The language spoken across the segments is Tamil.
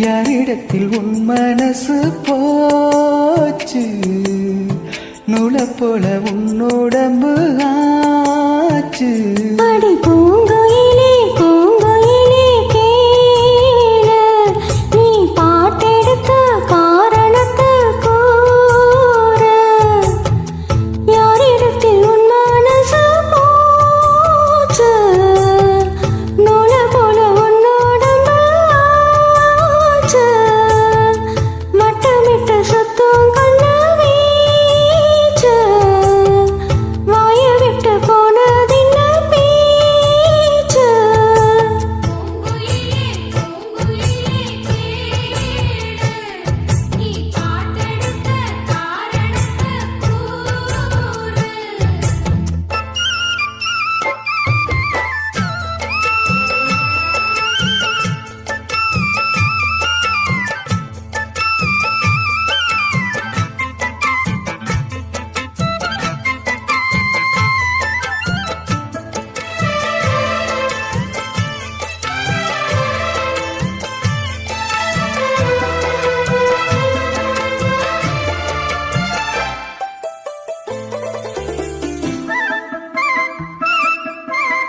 யாரிடத்தில் உன் மனசு போச்சு? நுழ போல உன்னோடம்பு ஆச்சு.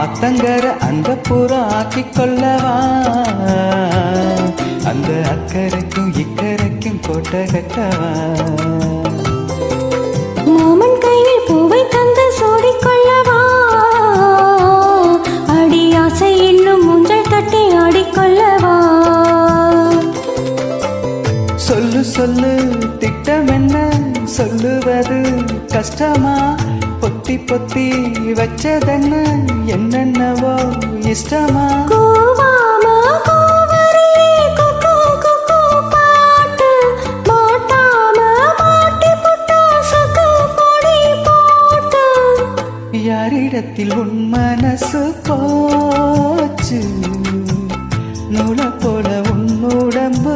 ஆத்தங்கர அந்த புறம் ஆக்கிக் கொள்ளவா? அந்த அக்கறைக்கும் இக்கரைக்கும் கோட்டை கட்டவா? மாமன் கையில் பூவை தந்து சூடிக்கொள்ளவா அடி ஆசை இன்னும் மூஞ்சல் தட்டி ஆடிக்கொள்ளவா சொல்லு சொல்லு திட்டம் என்ன? சொல்லுவது கஷ்டமா? பொத்தி பொத்தி வச்சதென்ன என்னென்னவோ இஷ்டமா? யாரிடத்தில் உன் மனசு போச்சு? நூல போல உன் உடம்பு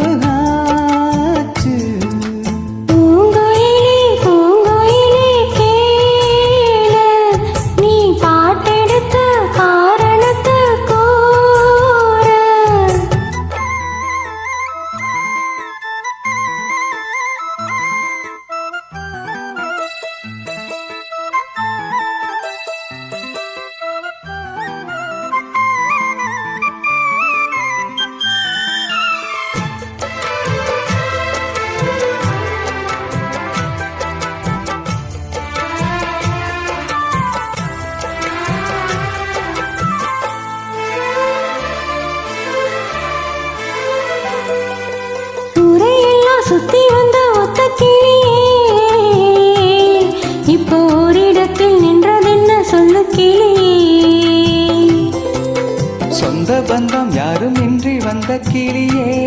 கிளியே